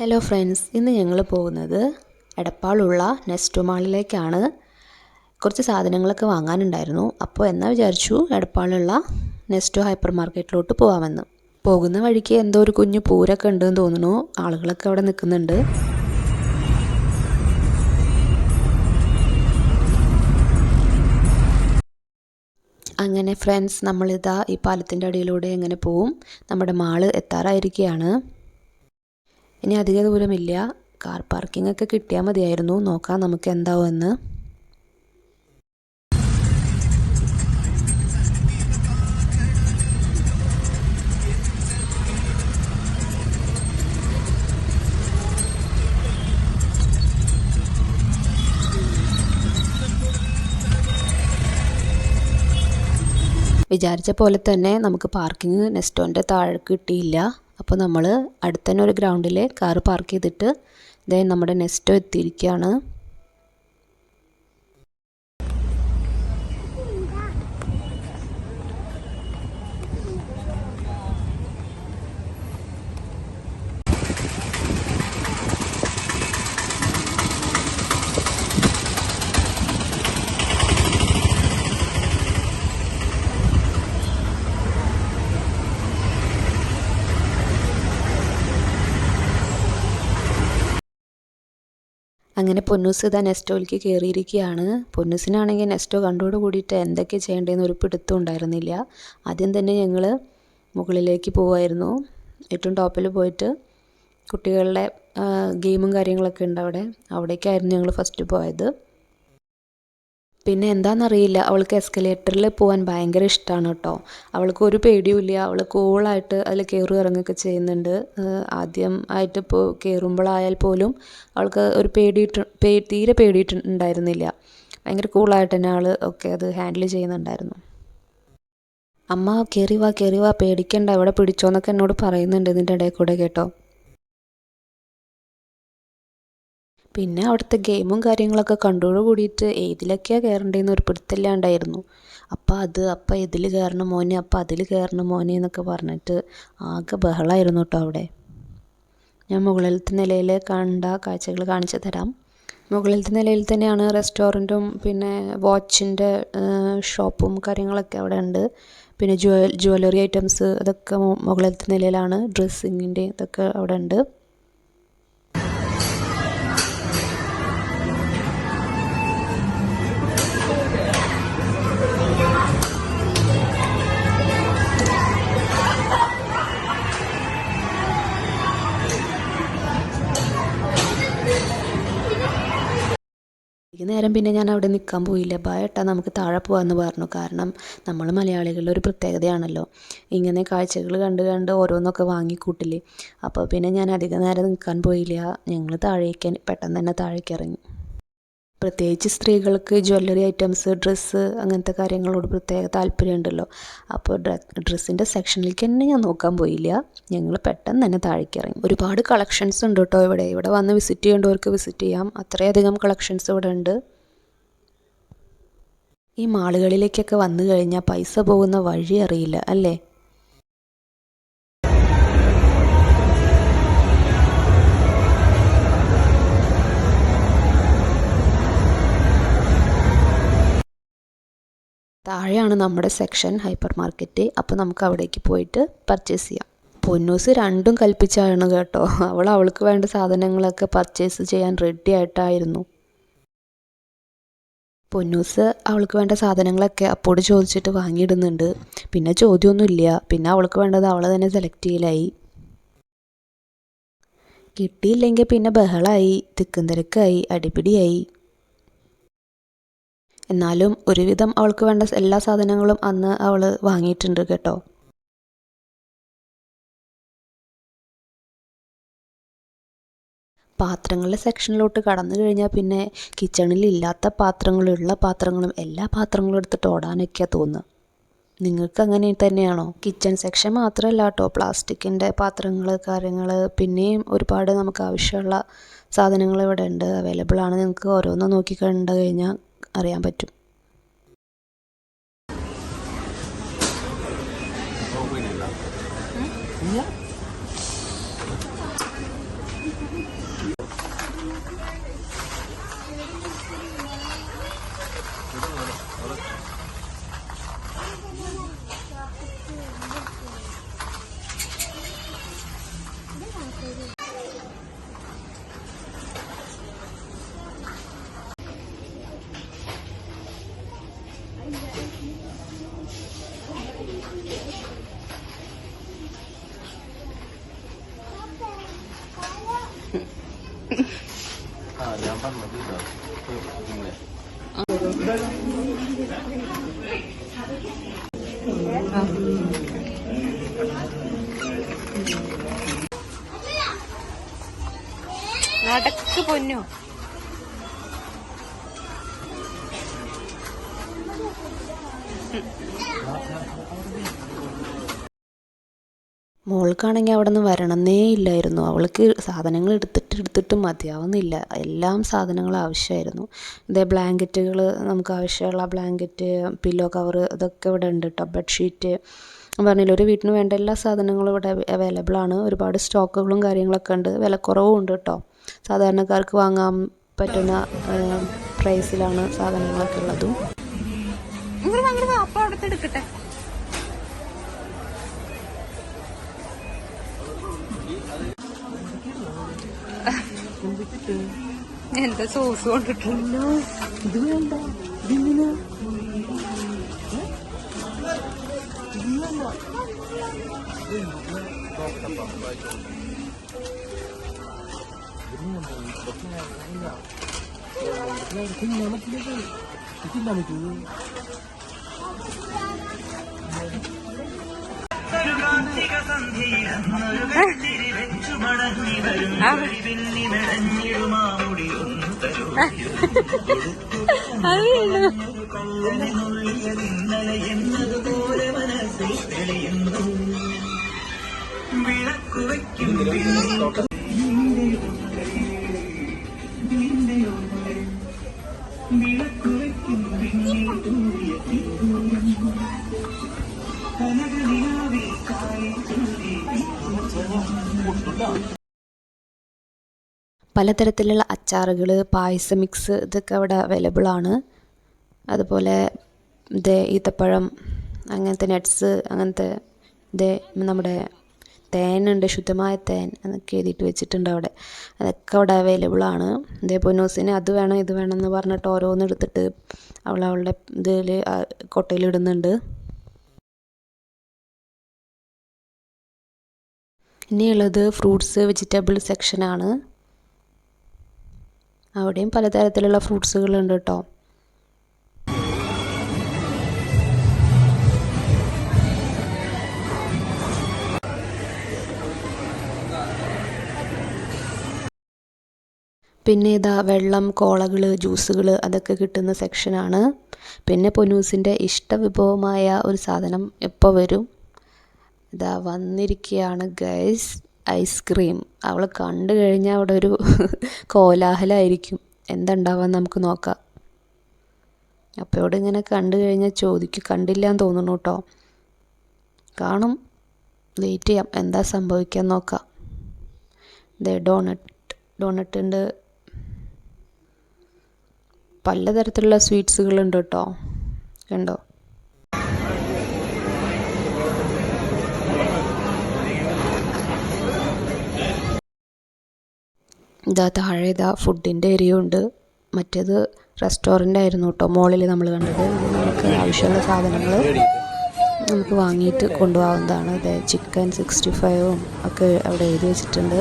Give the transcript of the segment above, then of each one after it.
Hello friends ഇന്ന് ഞങ്ങൾ പോകുന്നത് എടപ്പാളുള്ള നെസ്റ്റ് മാളിലേക്കാണ്. കുറച്ച് സാധനങ്ങളൊക്കെ വാങ്ങാനുണ്ടായിരുന്നു. അപ്പോൾ എന്നാ വിചാരിച്ചു എടപ്പാളുള്ള നെസ്റ്റ് ഹൈപ്പർ മാർക്കറ്റിലോട്ട് പോകാമെന്ന് പോകുന്ന വഴിക്ക് എന്തോ ഒരു കുഞ്ഞു പൂരൊക്കെ ഉണ്ടെന്ന് തോന്നുന്നു. ആളുകളൊക്കെ അവിടെ നിൽക്കുന്നുണ്ട്. അങ്ങനെ ഫ്രണ്ട്സ് നമ്മളിതാ ഈ പാലത്തിന്റെ അടിയിലൂടെ എങ്ങനെ പോവും? നമ്മുടെ മാൾ എത്താറായിരിക്കുകയാണ്. ഇനി അധിക ദൂരമില്ല. കാർ പാർക്കിംഗ് ഒക്കെ കിട്ടിയാൽ മതിയായിരുന്നു. നോക്കാം നമുക്ക് എന്താവുമെന്ന് വിചാരിച്ച പോലെ തന്നെ നമുക്ക് പാർക്കിംഗ് നെസ്റ്റോന്റെ താഴെ കിട്ടിയില്ല. അപ്പോൾ നമ്മൾ അടുത്ത് തന്നെ ഒരു ഗ്രൗണ്ടിൽ കാർ പാർക്ക് ചെയ്തിട്ട് ദേ നമ്മുടെ നെസ്റ്റോ എത്തിയിരിക്കുകയാണ് അങ്ങനെ പൊന്നൂസ് ഇതാ നെസ്റ്റോയിലേക്ക് കയറിയിരിക്കുകയാണ്. പൊന്നൂസിനാണെങ്കിൽ നെസ്റ്റോ കണ്ടോട് കൂടിയിട്ട് എന്തൊക്കെ ചെയ്യേണ്ടതെന്ന് ഒരു പിടുത്തം ഉണ്ടായിരുന്നില്ല. ആദ്യം തന്നെ ഞങ്ങൾ മുകളിലേക്ക് പോവായിരുന്നു. ഏറ്റവും ടോപ്പിൽ പോയിട്ട് കുട്ടികളുടെ ഗെയിമും കാര്യങ്ങളൊക്കെ ഉണ്ട് അവിടെ. അവിടേക്കായിരുന്നു ഞങ്ങൾ ഫസ്റ്റ് പോയത്. പിന്നെ എന്താണെന്നറിയില്ല അവൾക്ക് എസ്കലേറ്ററിൽ പോകാൻ ഭയങ്കര ഇഷ്ടമാണ് കേട്ടോ അവൾക്ക് ഒരു പേടിയുമില്ല അവൾ കൂളായിട്ട് അതിൽ കയറി ഇറങ്ങുകയൊക്കെ ചെയ്യുന്നുണ്ട്. ആദ്യം ആയിട്ട് ഇപ്പോൾ കയറുമ്പോഴായാൽ പോലും അവൾക്ക് ഒരു പേടിയിട്ട് പേ തീരെ പേടിയിട്ടുണ്ടായിരുന്നില്ല ഭയങ്കര കൂളായിട്ട് തന്നെ ആൾ ഒക്കെ അത് ഹാൻഡിൽ ചെയ്യുന്നുണ്ടായിരുന്നു. അമ്മ കയറി വാ കയറി വാ പേടിക്കണ്ട. ഇവിടെ പിടിച്ചോന്നൊക്കെ എന്നോട് പറയുന്നുണ്ട് ഇതിന്റെ ഇടയിൽ കൂടെ കേട്ടോ. പിന്നെ അവിടുത്തെ ഗെയിമും കാര്യങ്ങളൊക്കെ കണ്ടോട് കൂടിയിട്ട് ഏതിലൊക്കെയാണ് കയറേണ്ടതെന്ന് ഒരു പിടുത്തമില്ലാണ്ടായിരുന്നു അപ്പം അത് അപ്പം ഇതിൽ കയറണം മോനെ അപ്പം അതിൽ കയറണം മോനെ എന്നൊക്കെ പറഞ്ഞിട്ട് ആകെ ബഹളമായിരുന്നു കേട്ടോ അവിടെ. ഞാൻ മുകളിലത്തെ നിലയിൽ കണ്ട കാഴ്ചകൾ കാണിച്ചു തരാം. മുകളിലത്തെ നിലയിൽ തന്നെയാണ് റെസ്റ്റോറന്റും പിന്നെ വാച്ചിന്റെ ഷോപ്പും കാര്യങ്ങളൊക്കെ അവിടെ ഉണ്ട്. പിന്നെ ജ്വൽ ജ്വല്ലറി ഐറ്റംസ് അതൊക്കെ മുകളിലത്തെ നിലയിലാണ്. ഡ്രസ്സിങ്ങിന്റെ ഇതൊക്കെ അവിടെ ഉണ്ട്. നേരം പിന്നെ ഞാൻ അവിടെ നിൽക്കാൻ പോയില്ല. ഭയട്ടാ നമുക്ക് താഴെ പോകാമെന്ന് പറഞ്ഞു. കാരണം നമ്മൾ മലയാളികളുടെ ഒരു പ്രത്യേകതയാണല്ലോ. ഇങ്ങനെ കാഴ്ചകൾ കണ്ട് കണ്ട് ഓരോന്നൊക്കെ വാങ്ങിക്കൂട്ടില്ലേ. അപ്പോൾ പിന്നെ ഞാൻ അധിക നേരം നിൽക്കാൻ പോയില്ല. ഞങ്ങൾ താഴേക്ക് പെട്ടെന്ന് തന്നെ താഴേക്ക് ഇറങ്ങി. പ്രത്യേകിച്ച് സ്ത്രീകൾക്ക് ജ്വല്ലറി ഐറ്റംസ് ഡ്രസ്സ് അങ്ങനത്തെ കാര്യങ്ങളോട് പ്രത്യേക താല്പര്യമുണ്ടല്ലോ. അപ്പോൾ ഡ്രസ്സിന്റെ സെക്ഷനിലേക്ക് തന്നെ ഞാൻ നോക്കാൻ പോയില്ല. ഞങ്ങൾ പെട്ടെന്ന് തന്നെ താഴേക്ക് ഇറങ്ങി. ഒരുപാട് കളക്ഷൻസ് ഉണ്ട് കേട്ടോ ഇവിടെ. ഇവിടെ വന്ന് വിസിറ്റ് ചെയ്യേണ്ടവർക്ക് വിസിറ്റ് ചെയ്യാം. അത്രയധികം കളക്ഷൻസ് ഇവിടെ ഉണ്ട്. ഈ മാളുകളിലേക്കൊക്കെ വന്നു കഴിഞ്ഞാൽ പൈസ പോകുന്ന വഴി അറിയില്ല അല്ലേ? താഴെയാണ് നമ്മുടെ സെക്ഷൻ ഹൈപ്പർ മാർക്കറ്റ് അപ്പോൾ നമുക്ക് അവിടേക്ക് പോയിട്ട് പർച്ചേസ് ചെയ്യാം. പൊന്നൂസ് രണ്ടും കൽപ്പിച്ചാണ് കേട്ടോ. അവൾ അവൾക്ക് വേണ്ട സാധനങ്ങളൊക്കെ പർച്ചേസ് ചെയ്യാൻ റെഡി ആയിട്ടായിരുന്നു. പൊന്നൂസ് അവൾക്ക് വേണ്ട സാധനങ്ങളൊക്കെ അപ്പോട് ചോദിച്ചിട്ട് വാങ്ങിയിടുന്നുണ്ട്. പിന്നെ ചോദ്യമൊന്നുമില്ല. പിന്നെ അവൾക്ക് വേണ്ടത് അവൾ തന്നെ സെലക്ട് ചെയ്യലായി. കിട്ടിയില്ലെങ്കിൽ പിന്നെ ബഹളായി തിക്കും തിരക്കായി അടിപിടിയായി. എന്നാലും ഒരുവിധം അവൾക്ക് വേണ്ട എല്ലാ സാധനങ്ങളും അന്ന് അവൾ വാങ്ങിയിട്ടുണ്ട് കേട്ടോ. പാത്രങ്ങളുടെ സെക്ഷനിലോട്ട് കടന്നു കഴിഞ്ഞാൽ പിന്നെ കിച്ചണിൽ ഇല്ലാത്ത പാത്രങ്ങളുള്ള പാത്രങ്ങളും എല്ലാ പാത്രങ്ങളും എടുത്തിട്ട് ഓടാനൊക്കെയാണ് തോന്നുക. നിങ്ങൾക്ക് അങ്ങനെ തന്നെയാണോ? കിച്ചൺ സെക്ഷൻ മാത്രമല്ല കേട്ടോ. പ്ലാസ്റ്റിക്കിന്റെ പാത്രങ്ങൾ കാര്യങ്ങൾ പിന്നെയും ഒരുപാട് നമുക്ക് ആവശ്യമുള്ള സാധനങ്ങൾ ഇവിടെ ഉണ്ട്. അവൈലബിൾ ആണ്. നിങ്ങൾക്ക് ഓരോന്ന് നോക്കി കണ്ടു കഴിഞ്ഞാൽ അറിയാൻ പറ്റും. നടക്ക് പൊന്നു. മോൾക്കാണെങ്കിൽ അവിടെ നിന്ന് വരണമെന്നേ ഇല്ലായിരുന്നു. അവൾക്ക് സാധനങ്ങൾ എടുത്തിട്ട് എടുത്തിട്ട് മതിയാവുന്നില്ല. എല്ലാം സാധനങ്ങൾ ആവശ്യമായിരുന്നു. ഇതേ ബ്ലാങ്കറ്റുകൾ നമുക്ക് ആവശ്യമുള്ള ബ്ലാങ്കറ്റ് പില്ലോ കവർ ഇതൊക്കെ ഇവിടെ ഉണ്ട് കേട്ടോ ബെഡ്ഷീറ്റ് പറഞ്ഞില്ല ഒരു വീട്ടിന് വേണ്ട എല്ലാ സാധനങ്ങളും ഇവിടെ അവൈലബിൾ ആണ്. ഒരുപാട് സ്റ്റോക്കുകളും കാര്യങ്ങളൊക്കെ ഉണ്ട്. വിലക്കുറവും ഉണ്ട് കേട്ടോ സാധാരണക്കാർക്ക് വാങ്ങാൻ പറ്റുന്ന പ്രൈസിലാണ് സാധനങ്ങളൊക്കെ ഉള്ളതും. അപ്പൊ അവിടുത്തെ എടുക്കട്ടെ എന്താ സോസ് കൊണ്ടിട്ടുണ്ടോ ഇത് വേണ്ട ഇതിങ്ങനെ മടങ്ങി വരും പിന്നി മെടഞ്ഞിടുമാമുടി കള്ളനുള്ളിയ ഇന്നലെ എന്നതുപോലെ മനസ്സിൽ തെളിയുന്നു. വിളക്കു വയ്ക്കും വിളക്കു വയ്ക്കും പിന്നെ തൂറിയ കനകനിലാവിൽ കാലിൽ ചൂരി പലതരത്തിലുള്ള അച്ചാറുകൾ പായസ മിക്സ് ഇതൊക്കെ അവിടെ അവൈലബിൾ ആണ്. അതുപോലെ ഇത് ഈത്തപ്പഴം അങ്ങനത്തെ നട്ട്സ് അങ്ങനത്തെ ഇത് നമ്മുടെ തേനുണ്ട് ശുദ്ധമായ തേൻ എന്നൊക്കെ എഴുതിയിട്ട് വെച്ചിട്ടുണ്ട് അവിടെ. അതൊക്കെ അവിടെ അവൈലബിൾ ആണ്. ഇതേ പൊന്നൂസിന് അത് വേണം ഇത് വേണം എന്ന് പറഞ്ഞിട്ട് ഓരോന്ന് എടുത്തിട്ട് അവൾ അവളുടെ ഇതിൽ കൊട്ടയിലിടുന്നുണ്ട് ഇനിയുള്ളത് ഫ്രൂട്ട്സ് വെജിറ്റബിൾ സെക്ഷനാണ് അവിടെയും പലതരത്തിലുള്ള ഫ്രൂട്ട്സുകളുണ്ട് കേട്ടോ പിന്നെ ഇതാ വെള്ളം കോളകൾ ജ്യൂസുകൾ അതൊക്കെ കിട്ടുന്ന സെക്ഷനാണ് പിന്നെ പൊന്നൂസിന്റെ ഇഷ്ടവിഭവമായ ഒരു സാധനം എപ്പോൾ വരും? ഇതാ വന്നിരിക്കുകയാണ് ഗൈസ് ഐസ്ക്രീം അവൾ കണ്ടു കഴിഞ്ഞാൽ അവിടെ ഒരു കോലാഹലമായിരിക്കും എന്തുണ്ടാവാൻ നമുക്ക് നോക്കാം. അപ്പോൾ ഇവിടെ ഇങ്ങനെ കണ്ടു കഴിഞ്ഞാൽ ചോദിക്കും കണ്ടില്ല എന്ന് തോന്നുന്നു കേട്ടോ. കാണും. വെയിറ്റ് ചെയ്യാം. എന്താ സംഭവിക്കാൻ നോക്കാം. ഇതേ ഡോണട്ട് ഡോണട്ട് ഉണ്ട് പലതരത്തിലുള്ള സ്വീറ്റ്സുകളുണ്ട് കേട്ടോ. കണ്ടോ? ഇതാ താഴെ ഇതാ ഫുഡിന്റെ ഏരിയ ഉണ്ട്. മറ്റേത് റെസ്റ്റോറന്റ് ആയിരുന്നു കേട്ടോ മോളിൽ നമ്മൾ കണ്ടത്. നമുക്ക് ആവശ്യമുള്ള സാധനങ്ങൾ നമുക്ക് വാങ്ങിയിട്ട് കൊണ്ടുപോകാവുന്നതാണ്. അതെ ചിക്കൻ സിക്സ്റ്റി ഫൈവും ഒക്കെ അവിടെ എഴുതി വെച്ചിട്ടുണ്ട്.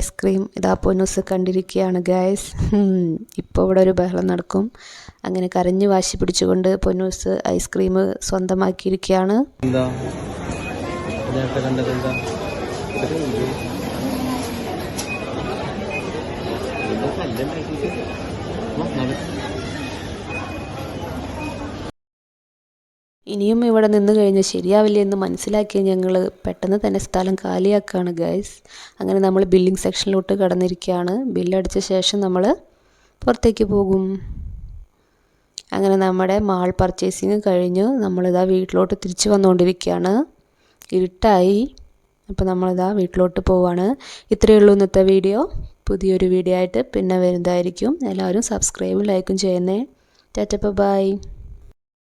ഐസ്ക്രീം ഇതാ പൊന്നൂസ് കണ്ടിരിക്കുകയാണ് ഗായ്സ് ഇപ്പോൾ ഇവിടെ ഒരു ബഹളം നടക്കും. അങ്ങനെ കരഞ്ഞു വാശി പിടിച്ചുകൊണ്ട് പൊന്നൂസ് ഐസ്ക്രീം സ്വന്തമാക്കിയിരിക്കുകയാണ് എന്താ നേരത്തെ കണ്ടത് എന്താ ഇതൊക്കെ ഉണ്ട്. എന്തോ കല്ലുണ്ടാക്കിയിട്ട് വാ, നടക്ക്. ഇനിയും ഇവിടെ നിന്ന് കഴിഞ്ഞാൽ ശരിയാവില്ല എന്ന് മനസ്സിലാക്കിയ ഞങ്ങൾ പെട്ടെന്ന് തന്നെ സ്ഥലം കാലിയാക്കുകയാണ് ഗൈസ് അങ്ങനെ നമ്മൾ ബില്ലിംഗ് സെക്ഷനിലോട്ട് കടന്നിരിക്കുകയാണ്. ബില്ലടിച്ച ശേഷം നമ്മൾ പുറത്തേക്ക് പോകും. അങ്ങനെ നമ്മുടെ മാൾ പർച്ചേസിങ് കഴിഞ്ഞു നമ്മളിതാ വീട്ടിലോട്ട് തിരിച്ചു വന്നുകൊണ്ടിരിക്കുകയാണ് ഇരുട്ടായി. അപ്പോൾ നമ്മളിതാ വീട്ടിലോട്ട് പോവാണ്. ഇത്രയേ ഉള്ളൂ ഇന്നത്തെ വീഡിയോ പുതിയൊരു വീഡിയോ ആയിട്ട് പിന്നെ വരുന്നതായിരിക്കും. എല്ലാവരും സബ്സ്ക്രൈബും ലൈക്കും ചെയ്യുന്നേ. ടാറ്റപ്പ ബൈ